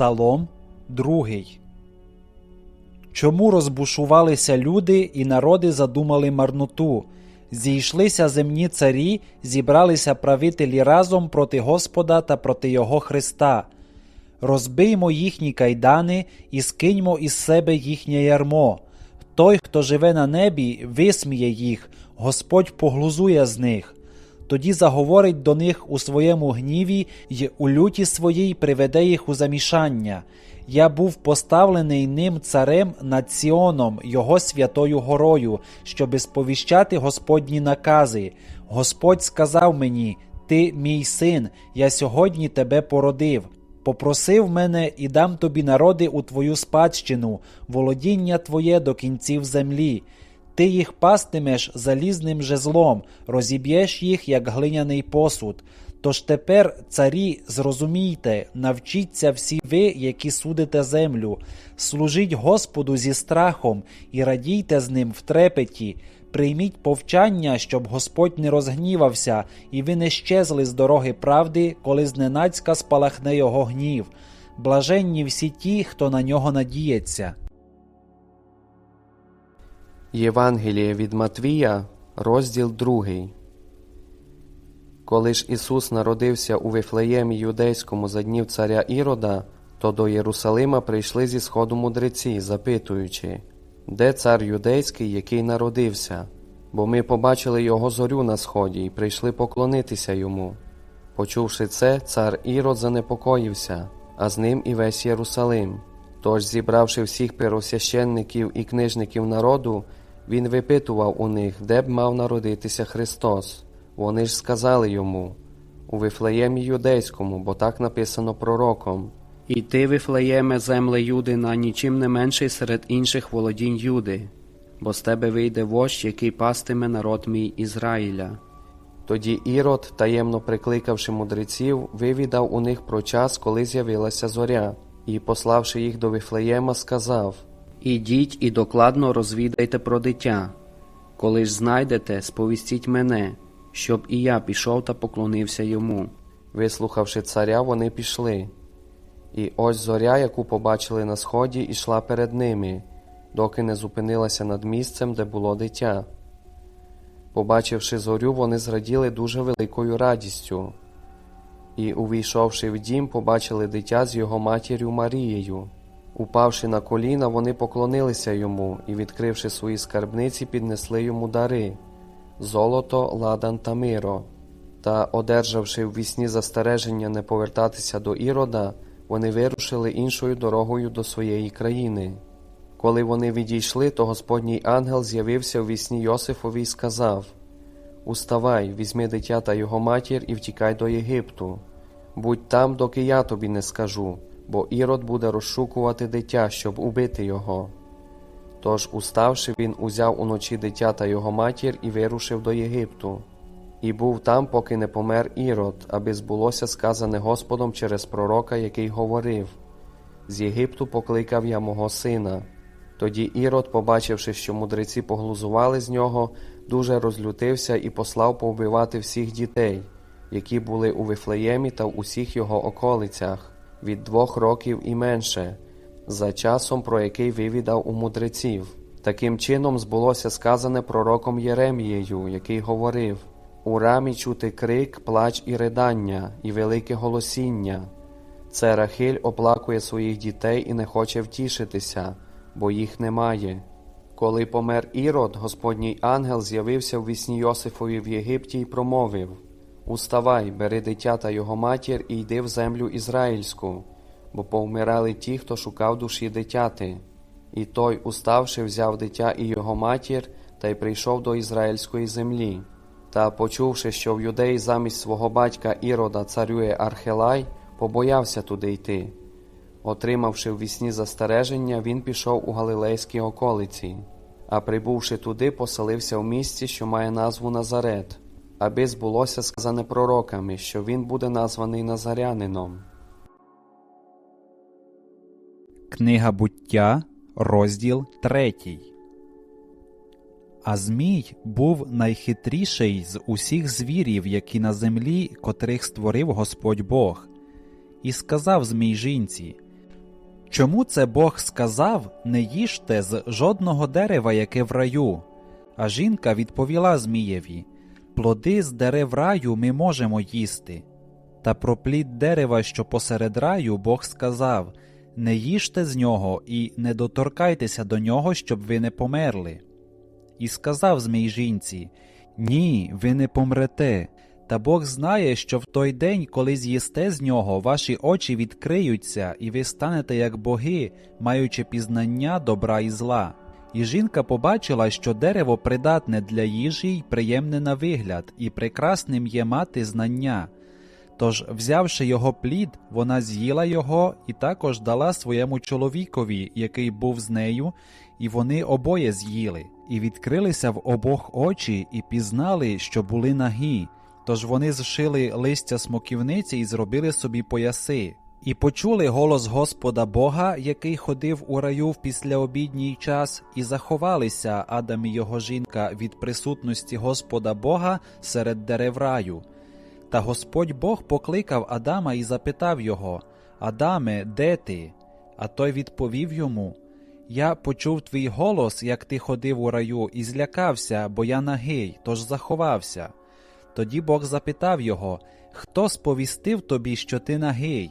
Псалом 2 Чому розбушувалися люди і народи задумали марноту? Зійшлися земні царі, зібралися правителі разом проти Господа та проти Його Христа. Розбиймо їхні кайдани і скиньмо із себе їхнє ярмо. Той, хто живе на небі, висміє їх, Господь поглузує з них. Тоді заговорить до них у своєму гніві й у люті своїй приведе їх у замішання. Я був поставлений ним царем над Сіоном, його святою горою, щоби сповіщати Господні накази. Господь сказав мені: Ти мій син, я сьогодні тебе породив. Попросив мене і дам тобі народи у твою спадщину, володіння твоє до кінців землі. Ти їх пастимеш залізним жезлом, розіб'єш їх, як глиняний посуд. Тож тепер, царі, зрозумійте, навчіться всі ви, які судите землю, служіть Господу зі страхом і радійте з ним в трепеті. Прийміть повчання, щоб Господь не розгнівався, і ви не щезли з дороги правди, коли зненацька спалахне його гнів. Блаженні всі ті, хто на нього надіється. Євангеліє від Матвія, розділ 2. Коли ж Ісус народився у Вифлеємі юдейському за днів царя Ірода, то до Єрусалима прийшли зі сходу мудреці, запитуючи, де цар юдейський, який народився? Бо ми побачили його зорю на сході і прийшли поклонитися йому. Почувши це, цар Ірод занепокоївся, а з ним і весь Єрусалим. Тож, зібравши всіх первосвященників і книжників народу, він випитував у них, де б мав народитися Христос. Вони ж сказали йому у Вифлеємі юдейському, бо так написано пророком. І ти, Вифлеєме, земле Юдина, нічим не менший серед інших володінь Юди, бо з тебе вийде вождь, який пастиме народ мій Ізраїля. Тоді Ірод, таємно прикликавши мудреців, вивідав у них про час, коли з'явилася зоря, і, пославши їх до Вифлеєма, сказав Ідіть і докладно розвідайте про дитя. Коли ж знайдете, сповістіть мене, щоб і я пішов та поклонився йому. Вислухавши царя, вони пішли. І ось зоря, яку побачили на сході, ішла перед ними, доки не зупинилася над місцем, де було дитя. Побачивши зорю, вони зраділи дуже великою радістю. І, увійшовши в дім, побачили дитя з його матір'ю Марією. Упавши на коліна, вони поклонилися йому і, відкривши свої скарбниці, піднесли йому дари золото, ладан та миро. Та, одержавши в вісні застереження не повертатися до Ірода, вони вирушили іншою дорогою до своєї країни. Коли вони відійшли, то Господній ангел з'явився в вісні Йосифові і сказав Уставай, візьми дитя та його матір і втікай до Єгипту. Будь там, доки я тобі не скажу, бо Ірод буде розшукувати дитя, щоб убити його. Тож, уставши, він узяв уночі дитя та його матір і вирушив до Єгипту, і був там, поки не помер Ірод, аби збулося сказане Господом через пророка, який говорив З Єгипту покликав я мого сина. Тоді Ірод, побачивши, що мудреці поглузували з нього, дуже розлютився і послав повбивати всіх дітей, які були у Вифлеємі та в усіх його околицях, від двох років і менше, за часом, про який вивідав у мудреців. Таким чином збулося сказане пророком Єремією, який говорив У рамі чути крик, плач і ридання, і велике голосіння. Це Рахиль оплакує своїх дітей і не хоче втішитися, бо їх немає. Коли помер Ірод, Господній ангел з'явився в вісні Йосифові в Єгипті і промовив Уставай, бери дитя та його матір і йди в землю ізраїльську, бо повмирали ті, хто шукав душі дитяти. І той, уставши, взяв дитя і його матір та й прийшов до ізраїльської землі. Та, почувши, що в юдеї замість свого батька Ірода царює Архелай, побоявся туди йти. Отримавши в вісні застереження, він пішов у Галилейські околиці, а прибувши туди, поселився в місті, що має назву Назарет, аби збулося сказане пророками, що він буде названий Назарянином. Книга буття, розділ 3. А Змій був найхитріший з усіх звірів, які на землі, котрих створив Господь Бог. І сказав Змій жінці: Чому це Бог сказав не їжте з жодного дерева, яке в раю? А жінка відповіла Змієві Плоди з дерев раю ми можемо їсти. Та про плід дерева, що посеред раю, Бог сказав Не їжте з нього і не доторкайтеся до нього, щоб ви не померли. І сказав Змій жінці Ні, ви не помрете. Та Бог знає, що в той день, коли з'їсте з нього, ваші очі відкриються, і ви станете як боги, маючи пізнання добра і зла. І жінка побачила, що дерево придатне для їжі й приємне на вигляд, і прекрасним є мати знання. Тож, взявши його плід, вона з'їла його і також дала своєму чоловікові, який був з нею, і вони обоє з'їли, і відкрилися в обох очі, і пізнали, що були нагі. Тож вони зшили листя смоківниці і зробили собі пояси. І почули голос Господа Бога, який ходив у раю в післяобідній час, і заховалися Адам і його жінка від присутності Господа Бога серед дерев раю. Та Господь Бог покликав Адама і запитав його Адаме, де ти? А той відповів йому Я почув твій голос, як ти ходив у раю, і злякався, бо я нагий, тож заховався. Тоді Бог запитав його Хто сповістив тобі, що ти нагий?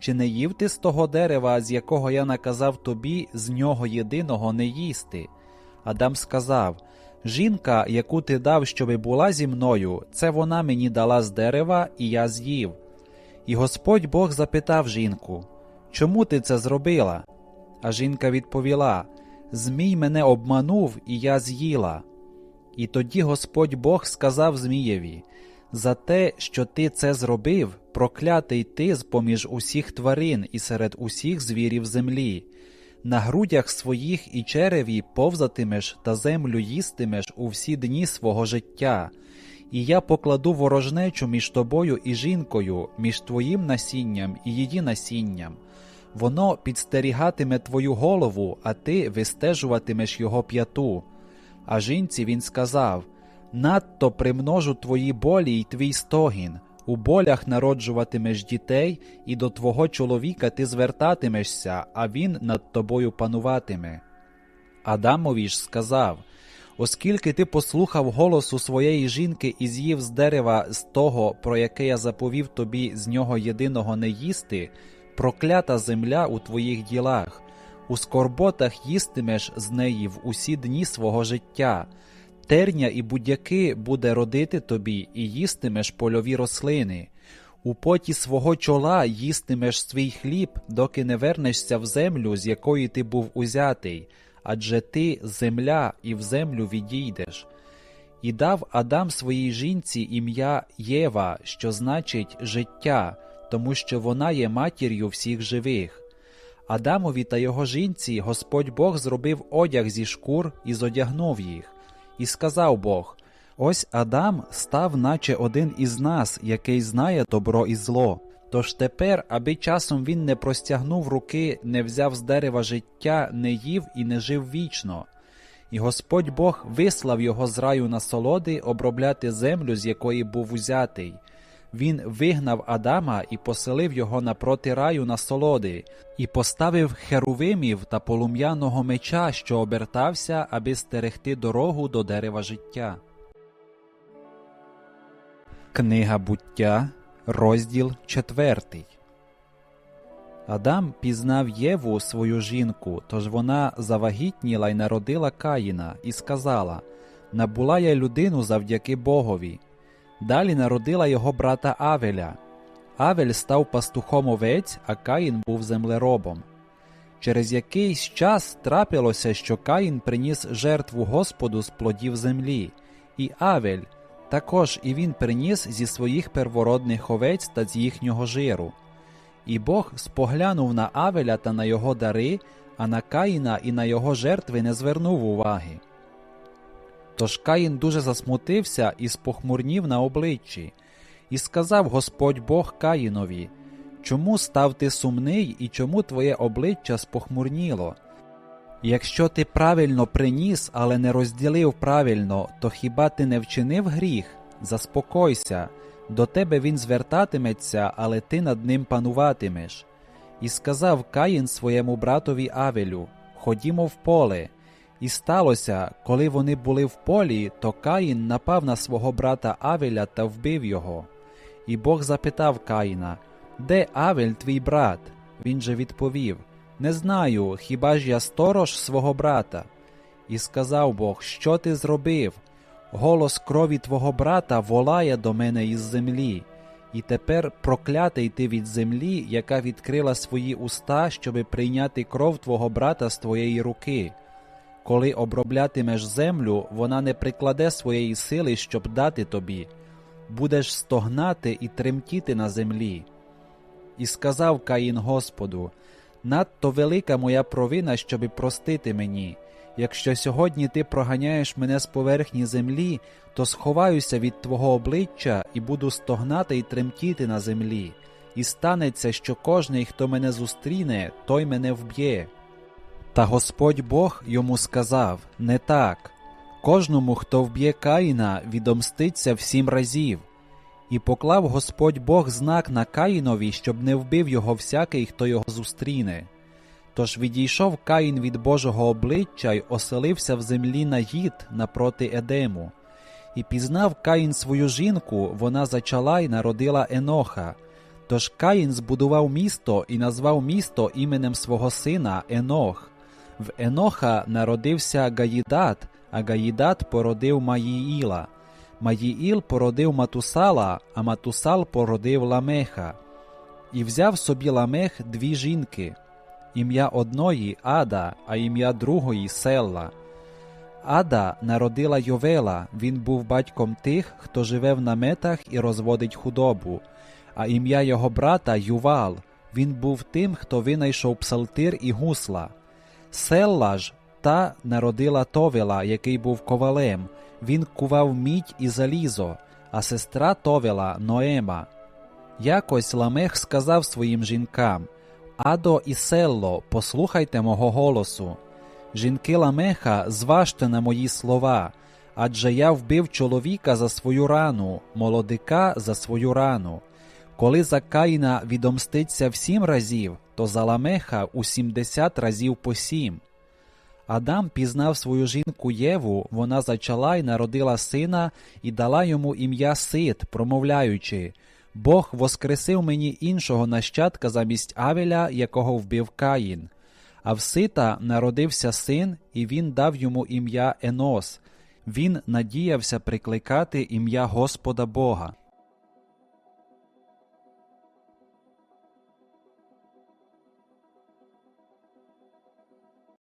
Чи не їв ти з того дерева, з якого я наказав тобі з нього єдиного не їсти? Адам сказав Жінка, яку ти дав, щоби була зі мною, це вона мені дала з дерева, і я з'їв. І Господь Бог запитав жінку Чому ти це зробила? А жінка відповіла Змій мене обманув, і я з'їла. І тоді Господь Бог сказав Змієві За те, що ти це зробив, проклятий ти з поміж усіх тварин і серед усіх звірів землі. На грудях своїх і череві повзатимеш та землю їстимеш у всі дні свого життя. І я покладу ворожнечу між тобою і жінкою, між твоїм насінням і її насінням. Воно підстерігатиме твою голову, а ти вистежуватимеш його п'яту. А жінці він сказав Надто примножу твої болі й твій стогін. У болях народжуватимеш дітей, і до твого чоловіка ти звертатимешся, а він над тобою пануватиме. Адамові ж сказав Оскільки ти послухав голосу своєї жінки і з'їв з дерева з того, про яке я заповів тобі з нього єдиного не їсти, проклята земля у твоїх ділах, у скорботах їстимеш з неї в усі дні свого життя. Терня і будяки буде родити тобі, і їстимеш польові рослини. У поті свого чола їстимеш свій хліб, доки не вернешся в землю, з якої ти був узятий, адже ти земля, і в землю відійдеш. І дав Адам своїй жінці ім'я Єва, що значить життя, тому що вона є матір'ю всіх живих. Адамові та його жінці Господь Бог зробив одяг зі шкур і зодягнув їх. І сказав Бог: Ось Адам став, наче один із нас, який знає добро і зло. Тож тепер, аби часом він не простягнув руки, не взяв з дерева життя, не їв і не жив вічно. І Господь Бог вислав його з раю на солоди обробляти землю, з якої був узятий. Він вигнав Адама і поселив його напроти раю на солоди, і поставив херувимів та полум'яного меча, що обертався, аби стерегти дорогу до дерева життя. Книга буття, розділ четвертий. Адам пізнав Єву свою жінку, тож вона завагітніла й народила Каїна, і сказала Набула я людину завдяки Богові. Далі народила його брата Авеля. Авель став пастухом овець, а Каїн був землеробом. Через якийсь час трапилося, що Каїн приніс жертву Господу з плодів землі, і Авель також і він приніс зі своїх первородних овець та з їхнього жиру. І Бог споглянув на Авеля та на його дари, а на Каїна і на його жертви не звернув уваги. Тож Каїн дуже засмутився і спохмурнів на обличчі, і сказав Господь Бог Каїнові Чому став ти сумний і чому твоє обличчя спохмурніло? Якщо ти правильно приніс, але не розділив правильно, то хіба ти не вчинив гріх? Заспокойся, до тебе він звертатиметься, але ти над ним пануватимеш. І сказав Каїн своєму братові Авелю: Ходімо в поле. І сталося, коли вони були в полі, то Каїн напав на свого брата Авеля та вбив його. І Бог запитав Каїна: Де Авель, твій брат? Він же відповів: Не знаю, хіба ж я сторож свого брата? І сказав Бог, що ти зробив? Голос крові твого брата волає до мене із землі. І тепер проклятий ти від землі, яка відкрила свої уста, щоби прийняти кров твого брата з твоєї руки. Коли оброблятимеш землю, вона не прикладе своєї сили, щоб дати тобі. Будеш стогнати і тремтіти на землі. І сказав Каїн Господу: Надто велика моя провина, щоби простити мені. Якщо сьогодні ти проганяєш мене з поверхні землі, то сховаюся від твого обличчя і буду стогнати і тремтіти на землі. І станеться, що кожний, хто мене зустріне, той мене вб'є. Та Господь Бог йому сказав: Не так. Кожному, хто вб'є Каїна, відомститься в сім разів. І поклав Господь Бог знак на Каїнові, щоб не вбив його всякий, хто його зустріне. Тож відійшов Каїн від Божого обличчя й оселився в землі Нагід напроти Едему. І пізнав Каїн свою жінку, вона зачала й народила Еноха. Тож Каїн збудував місто і назвав місто іменем свого сина Енох. В Еноха народився Гаїдат, а Гаїдат породив Маїїла. Маїїл породив Матусала, а Матусал породив Ламеха. І взяв собі Ламех дві жінки. Ім'я одної Ада, а ім'я другої Селла. Ада народила Йовела, він був батьком тих, хто живе в наметах і розводить худобу, а ім'я його брата Ювал, він був тим, хто винайшов псалтир і гусла. Селла ж та народила Товела, який був ковалем, він кував мідь і залізо, а сестра Товела Ноема. Якось Ламех сказав своїм жінкам Адо і Селло, послухайте мого голосу. Жінки Ламеха, зважте на мої слова, адже я вбив чоловіка за свою рану, молодика за свою рану. Коли за Каїна відомститься в сім разів, то за Ламеха у сімдесят разів по сім. Адам пізнав свою жінку Єву, вона зачала й народила сина і дала йому ім'я Сит, промовляючи Бог воскресив мені іншого нащадка замість Авеля, якого вбив Каїн. А в Сита народився син, і він дав йому ім'я Енос. Він надіявся прикликати ім'я Господа Бога.